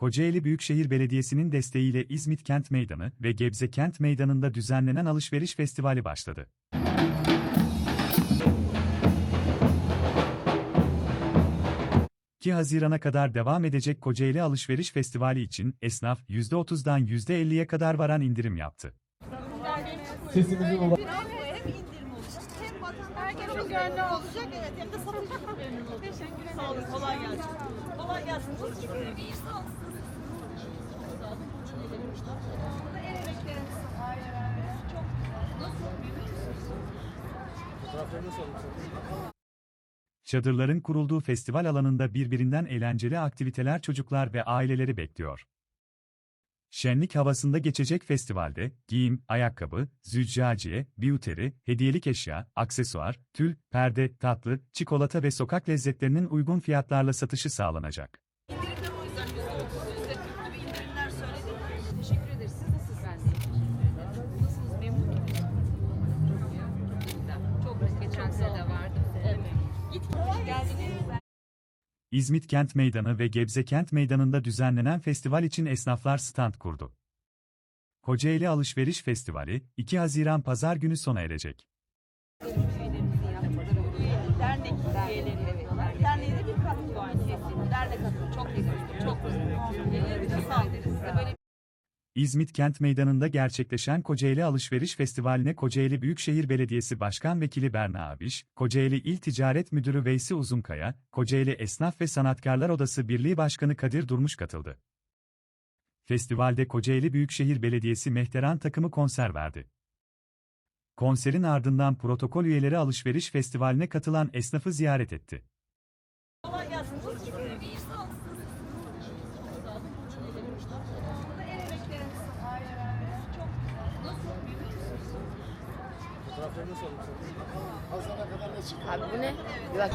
Kocaeli Büyükşehir Belediyesi'nin desteğiyle İzmit Kent Meydanı ve Gebze Kent Meydanı'nda düzenlenen alışveriş festivali başladı. Ki Haziran'a kadar devam edecek Kocaeli Alışveriş Festivali için esnaf %30'dan %50'ye kadar varan indirim yaptı. Sesimizi ula- Hem indirim olacak hem vatandaşların gönlü olacak evet hem de satıcı memnun olacak. Teşekkür ederim. Sağ olun kolay gelsin. Kolay gelsin. Çadırların kurulduğu festival alanında birbirinden eğlenceli aktiviteler çocuklar ve aileleri bekliyor. Şenlik havasında geçecek festivalde, giyim, ayakkabı, züccaciye, biyuteri, hediyelik eşya, aksesuar, tül, perde, tatlı, çikolata ve sokak lezzetlerinin uygun fiyatlarla satışı sağlanacak. İzmit Kent Meydanı ve Gebze Kent Meydanı'nda düzenlenen festival için esnaflar stand kurdu. Kocaeli Alışveriş Festivali, 2 Haziran Pazar günü sona erecek. Dernek üyeleri İzmit Kent Meydanı'nda gerçekleşen Kocaeli Alışveriş Festivali'ne Kocaeli Büyükşehir Belediyesi Başkan Vekili Berna Abiş, Kocaeli İl Ticaret Müdürü Veysi Uzunkaya, Kocaeli Esnaf ve Sanatkarlar Odası Birliği Başkanı Kadir Durmuş katıldı. Festivalde Kocaeli Büyükşehir Belediyesi Mehteran takımı konser verdi. Konserin ardından protokol üyeleri alışveriş festivaline katılan esnafı ziyaret etti. kolay gelsin. Abi bu ne? Bir bak.